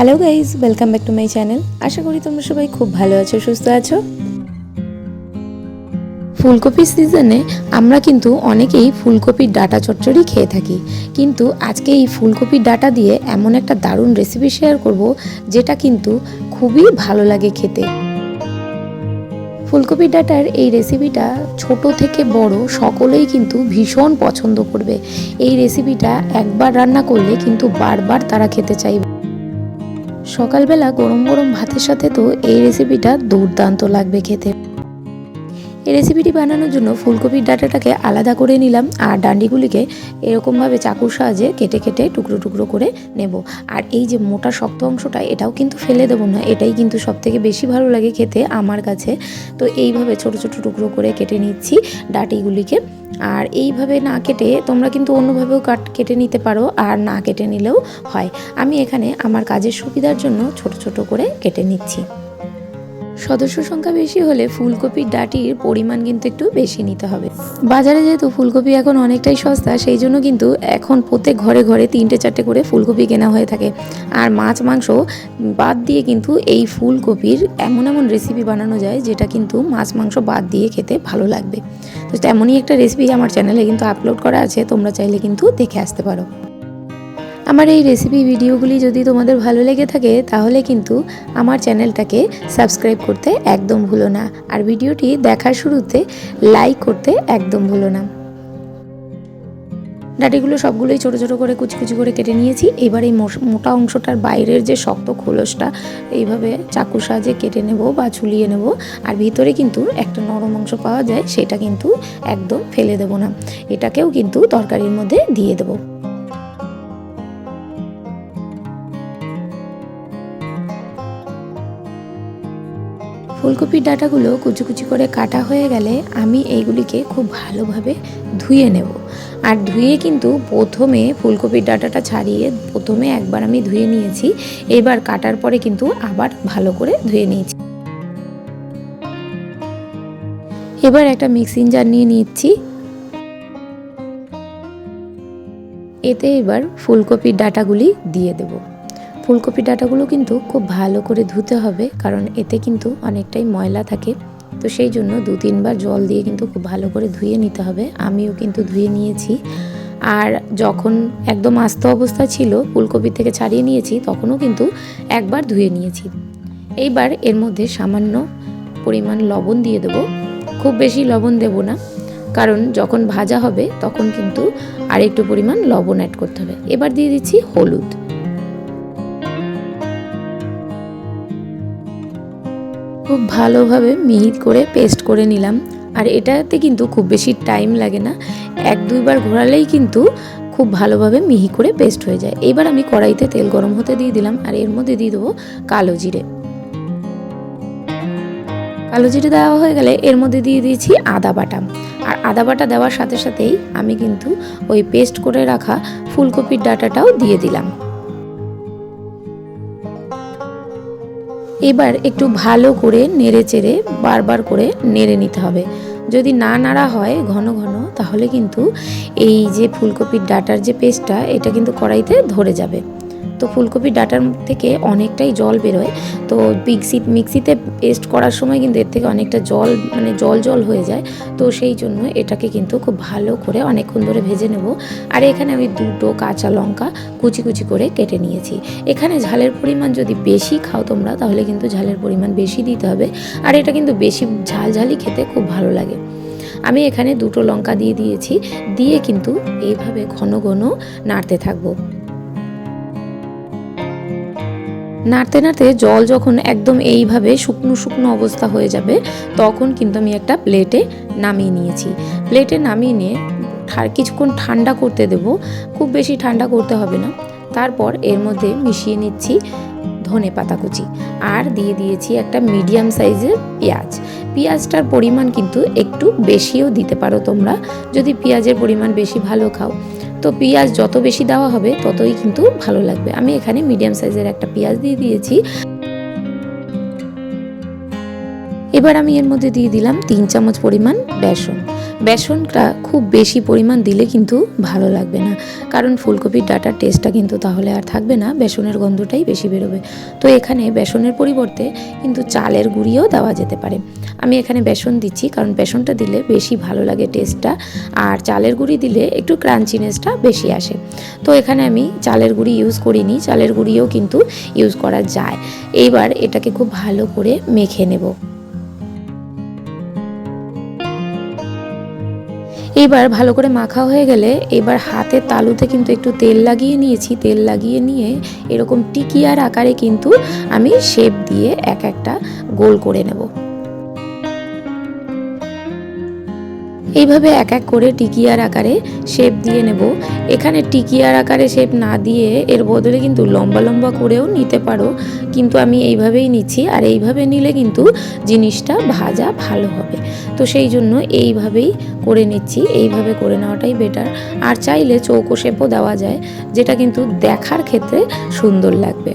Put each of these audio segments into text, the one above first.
Hello guys welcome back to my channel আশা করি তোমরা সবাই খুব ভালো আছো, সুস্থ আছো। ফুলকপির সিজনে আমরা কিন্তু অনেকেই ফুলকপির ডাটা চচ্চড়ি খেয়ে থাকি। কিন্তু আজকে এই ফুলকপির ডাটা দিয়ে এমন একটা দারুণ রেসিপি শেয়ার করব, যেটা কিন্তু খুবই ভালো লাগে খেতে। ফুলকপির ডাটার এই রেসিপিটা ছোট থেকে বড় সকলেই কিন্তু ভীষণ পছন্দ করবে। এই রেসিপিটা একবার রান্না করলে কিন্তু বারবার তারা খেতে চাইবে। সকালবেলা গরম গরম ভাতের সাথে তো এই রেসিপিটা দুর্দান্ত লাগবে খেতে। এই রেসিপিটি বানানোর জন্য ফুলকপির ডাটাটাকে আলাদা করে নিলাম আর ডান্ডিগুলিকে এরকমভাবে চাকুর সাহায্যে কেটে কেটে টুকরো টুকরো করে নেব। আর এই যে মোটা শক্ত অংশটা, এটাও কিন্তু ফেলে দেবো না, এটাই কিন্তু সব থেকে বেশি ভালো লাগে খেতে আমার কাছে। তো এইভাবে ছোট ছোট টুকরো করে কেটে নিচ্ছি ডাটিগুলিকে। আর এইভাবে না কেটে তোমরা কিন্তু অন্যভাবেও কাট, কেটে নিতে পারো, আর না কেটে নিলেও হয়। আমি এখানে আমার কাজের সুবিধার জন্য ছোট ছোট করে কেটে নিচ্ছি। সদস্য সংখ্যা বেশি হলে ফুলকপির ডাটির পরিমাণ কিন্তু একটু বেশি নিতে হবে। বাজারে যেহেতু ফুলকপি এখন অনেকটাই সস্তা, সেই জন্য কিন্তু এখন প্রত্যেক ঘরে ঘরে তিনটে চারটে করে ফুলকপি কেনা হয়ে থাকে। আর মাছ, মাংস বাদ দিয়ে কিন্তু এই ফুলকপির এমন এমন রেসিপি বানানো যায় যেটা কিন্তু মাছ, মাংস বাদ দিয়ে খেতে ভালো লাগবে। তো তেমনই একটা রেসিপি আমার চ্যানেলে কিন্তু আপলোড করা আছে, তোমরা চাইলে কিন্তু দেখে আসতে পারো। আমার এই রেসিপি ভিডিওগুলি যদি তোমাদের ভালো লেগে থাকে, তাহলে কিন্তু আমার চ্যানেলটাকে সাবস্ক্রাইব করতে একদম ভুলো না। আর ভিডিওটি দেখার শুরুতে লাইক করতে একদম ভুলো না। ডাটিগুলো সবগুলোই ছোটো ছোটো করে কুচি কুচি করে কেটে নিয়েছি। এবার এই মোটা অংশটার বাইরের যে শক্ত খোলসটা, এইভাবে চাকুর সাহায্যে কেটে নেব বা ঝুলিয়ে নেব। আর ভিতরে কিন্তু একটা নরম অংশ পাওয়া যায়, সেটা কিন্তু একদম ফেলে দেব না। এটাকেও কিন্তু তরকারির মধ্যে দিয়ে দেবো। ফুলকপির ডাটাগুলো কুচি কুচি করে কাটা হয়ে গেলে আমি এইগুলিকে খুব ভালোভাবে ধুয়ে নেব। আর ধুয়ে কিন্তু প্রথমে ফুলকপির ডাটাটা ছাড়িয়ে প্রথমে একবার আমি ধুয়ে নিয়েছি। এবার কাটার পরে কিন্তু আবার ভালো করে ধুয়ে নিয়েছি। এবার একটা মিক্সিং জার নিয়ে নিচ্ছি। এতে এবার ফুলকপির ডাটাগুলি দিয়ে দেবো। ফুলকপি ডাটাগুলো কিন্তু খুব ভালো করে ধুতে হবে, কারণ এতে কিন্তু অনেকটাই ময়লা থাকে। তো সেই জন্য দু তিনবার জল দিয়ে কিন্তু খুব ভালো করে ধুয়ে নিতে হবে। আমিও কিন্তু ধুয়ে নিয়েছি। আর যখন একদম আস্ত অবস্থা ছিল, ফুলকপি থেকে ছাড়িয়ে নিয়েছি, তখনও কিন্তু একবার ধুয়ে নিয়েছি। এইবার এর মধ্যে সামান্য পরিমাণ লবণ দিয়ে দেবো। খুব বেশি লবণ দেব না, কারণ যখন ভাজা হবে, তখন কিন্তু আর একটু পরিমাণ লবণ অ্যাড করতে হবে। এবার দিয়ে দিচ্ছি হলুদ। খুব ভালোভাবে মিহি করে পেস্ট করে নিলাম। আর এটাতে কিন্তু খুব বেশি টাইম লাগে না। এক দুইবার ঘোরালেই কিন্তু খুব ভালোভাবে মিহি করে পেস্ট হয়ে যায়। এবার আমি কড়াইতে তেল গরম হতে দিয়ে দিলাম আর এর মধ্যে দিয়ে দেবো কালো জিরে। কালো জিরে দেওয়া হয়ে গেলে এর মধ্যে দিয়ে দিয়েছি আদা বাটা। আর আদা বাটা দেওয়ার সাথে সাথেই আমি কিন্তু ওই পেস্ট করে রাখা ফুলকপির ডাটাটাও দিয়ে দিলাম। এবার একটু ভালো করে নেড়ে চেড়ে বারবার করে নেড়ে নিতে হবে। যদি না নাড়া হয় ঘন ঘন, তাহলে কিন্তু এই যে ফুলকপির ডাটার যে পেস্টটা, এটা কিন্তু কড়াইতে ধরে যাবে। তো ফুলকপির ডাটার থেকে অনেকটাই জল বেরোয়। তো মিক্সি মিক্সিতে পেস্ট করার সময় কিন্তু এর থেকে অনেকটা জল মানে জল জল হয়ে যায়। তো সেই জন্য এটাকে কিন্তু খুব ভালো করে অনেকক্ষণ ধরে ভেজে নেব। আর এখানে আমি দুটো কাঁচা লঙ্কা কুচি কুচি করে কেটে নিয়েছি। এখানে ঝালের পরিমাণ যদি বেশি খাও তোমরা, তাহলে কিন্তু ঝালের পরিমাণ বেশি দিতে হবে। আর এটা কিন্তু বেশি ঝাল ঝালই খেতে খুব ভালো লাগে। আমি এখানে দুটো লঙ্কা দিয়ে দিয়েছি। দিয়ে কিন্তু এইভাবে ঘন ঘন নাড়তে থাকব। নাড়তে নাড়তে জল যখন একদম এইভাবে শুকনো শুকনো অবস্থা হয়ে যাবে, তখন কিন্তু আমি একটা প্লেটে নামিয়ে নিয়েছি। প্লেটে নামিয়ে নিয়ে কিছুক্ষণ ঠান্ডা করতে দেব, খুব বেশি ঠান্ডা করতে হবে না। তারপর এর মধ্যে মিশিয়ে নিচ্ছি ধনে পাতা কুচি আর দিয়ে দিয়েছি একটা মিডিয়াম সাইজের পেঁয়াজ। পেঁয়াজটার পরিমাণ কিন্তু একটু বেশিও দিতে পারো তোমরা। যদি পেঁয়াজের পরিমাণ বেশি ভালো খাও তো পেঁয়াজ যত বেশি দেওয়া হবে, ততই কিন্তু ভালো লাগবে। আমি এখানে মিডিয়াম সাইজের একটা পেঁয়াজ দিয়ে দিয়েছি। এবার আমি এর মধ্যে দিয়ে দিলাম তিন চামচ পরিমাণ বেসন। বেসনটা খুব বেশি পরিমাণ দিলে কিন্তু ভালো লাগবে না। কারণ ফুলকপির ডাটার টেস্টটা কিন্তু তাহলে আর থাকবে না, বেসনের গন্ধটাই বেশি বেরোবে। তো এখানে বেসনের পরিবর্তে কিন্তু চালের গুঁড়িও দেওয়া যেতে পারে। আমি এখানে বেসন দিচ্ছি কারণ বেসনটা দিলে বেশি ভালো লাগে টেস্টটা, আর চালের গুঁড়ি দিলে একটু ক্রাঞ্চিনেসটা বেশি আসে। তো এখানে আমি চালের গুঁড়ি ইউজ করিনি, চালের গুঁড়িও কিন্তু ইউজ করা যায়। এইবার এটাকে খুব ভালো করে মেখে নেব। এবার ভালো করে মাখা হয়ে গেলে এবার হাতে তালুতে কিন্তু একটু তেল লাগিয়ে নিয়েছি। তেল লাগিয়ে নিয়ে এরকম টিকিয়ার আকারে কিন্তু আমি শেপ দিয়ে এক একটা গোল করে নেব। এইভাবে এক এক করে টিকিয়ার আকারে শেপ দিয়ে নেব। এখানে টিকিয়ার আকারে শেপ না দিয়ে এর বদলে কিন্তু লম্বা লম্বা করেও নিতে পারো। কিন্তু আমি এইভাবেই নিচ্ছি আর এইভাবে নিলে কিন্তু জিনিসটা ভাজা ভালো হবে। তো সেই জন্য এইভাবেই করে নিচ্ছি, এইভাবে করে নেওয়াটাই বেটার আর চাইলে চৌকো শেপও দেওয়া যায়, যেটা কিন্তু দেখার ক্ষেত্রে সুন্দর লাগবে।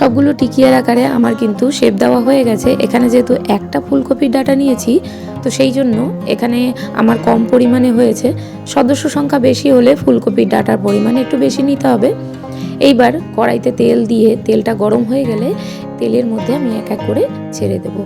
সবগুলো টিকিয়ার আকারে আমার কিন্তু শেপ দেওয়া হয়ে গেছে। এখানে যেহেতু একটা ফুলকপির ডাটা নিয়েছি, তো সেই জন্য এখানে আমার কম পরিমাণে হয়েছে। সদস্য সংখ্যা বেশি হলে ফুলকপির ডাটার পরিমাণ একটু বেশি নিতে হবে। এইবার কড়াইতে তেল দিয়ে তেলটা গরম হয়ে গেলে তেলের মধ্যে আমি এক এক করে ছেড়ে দেবো।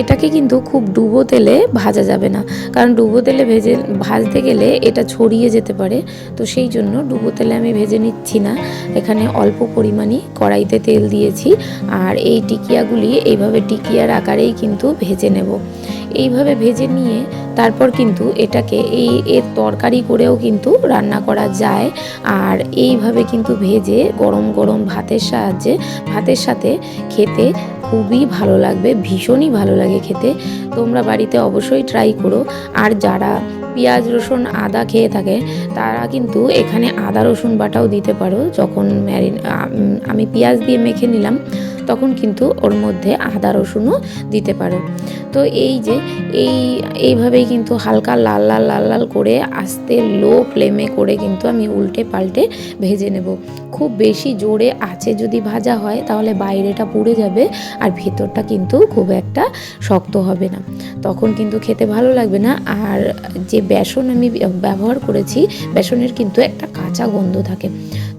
এটাকে কিন্তু খুব ডুবো তেলে ভাজা যাবে না। কারণ ডুবো তেলে ভেজে, ভাজতে গেলে এটা ছড়িয়ে যেতে পারে। তো সেই জন্য ডুবো তেলে আমি ভেজে নিচ্ছি না। এখানে অল্প পরিমাণই কড়াইতে তেল দিয়েছি। আর এই টিকিয়াগুলি এইভাবে টিকিয়ার আকারেই কিন্তু ভেজে নেব। এইভাবে ভেজে নিয়ে তারপর কিন্তু এটাকে এই এর তরকারি করেও কিন্তু রান্না করা যায়। আর এইভাবে কিন্তু ভেজে গরম গরম ভাতের সাহায্যে, ভাতের সাথে খেতে খুবই ভালো লাগবে, ভীষণই ভালো লাগে খেতে। তোমরা বাড়িতে অবশ্যই ট্রাই করো। আর যারা পেঁয়াজ, রসুন, আদা খেয়ে থাকে, তারা কিন্তু এখানে আদা, রসুন বাটাও দিতে পারো। যখন ম্যারিন আমি পেঁয়াজ দিয়ে মেখে নিলাম তখন কিন্তু ওর মধ্যে আদা রসুনও দিতে পারো। তো এই যে, এই, এইভাবেই কিন্তু হালকা লাল লাল লাল লাল করে আস্তে লো ফ্লেমে করে কিন্তু আমি উল্টে পাল্টে ভেজে নেব। খুব বেশি জোরে আছে যদি ভাজা হয় তাহলে বাইরেটা পুড়ে যাবে আর ভেতরটা কিন্তু খুব একটা শক্ত হবে না। তখন কিন্তু খেতে ভালো লাগবে না। আর যে বেসন আমি ব্যবহার করেছি, বেসনের কিন্তু একটা কাঁচা গন্ধ থাকে।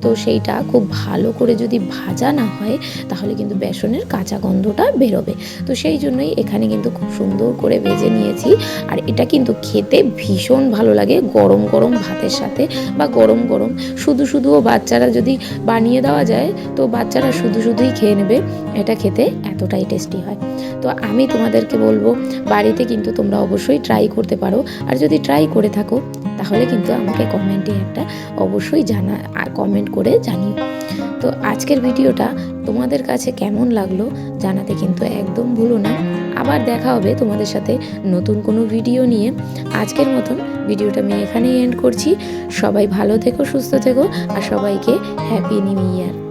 তো সেইটা খুব ভালো করে যদি ভাজা না হয়, তাহলে কিন্তু বেসনের কাঁচা গন্ধটা বেরোবে। তো সেই জন্যই এখানে কিন্তু খুব সুন্দর করে ভেজে নিয়েছি। আর এটা কিন্তু খেতে ভীষণ ভালো লাগে গরম গরম ভাতের সাথে বা গরম গরম। শুধু শুধুও বাচ্চারা যদি বানিয়ে দেওয়া যায়, তো বাচ্চারা শুধু শুধুই খেয়ে নেবে। এটা খেতে এতটাই টেস্টি হয়। তো আমি তোমাদেরকে বলব, বাড়িতে কিন্তু তোমরা অবশ্যই ট্রাই করতে পারো। আর যদি ট্রাই করে থাকো তাহলে কিন্তু আমাকে কমেন্টে একটা অবশ্যই জানা কমেন্ট করে জানিও। তো আজকের ভিডিওটা তোমাদের কাছে কেমন লাগল জানাতে কিন্তু একদম ভুলো না। আবার দেখা হবে তোমাদের সাথে নতুন কোনো ভিডিও নিয়ে। আজকের মতন ভিডিওটা আমি এখানেই এন্ড করছি। সবাই ভালো থেকো, সুস্থ থেকো, আর সবাইকে হ্যাপি নিউ ইয়ার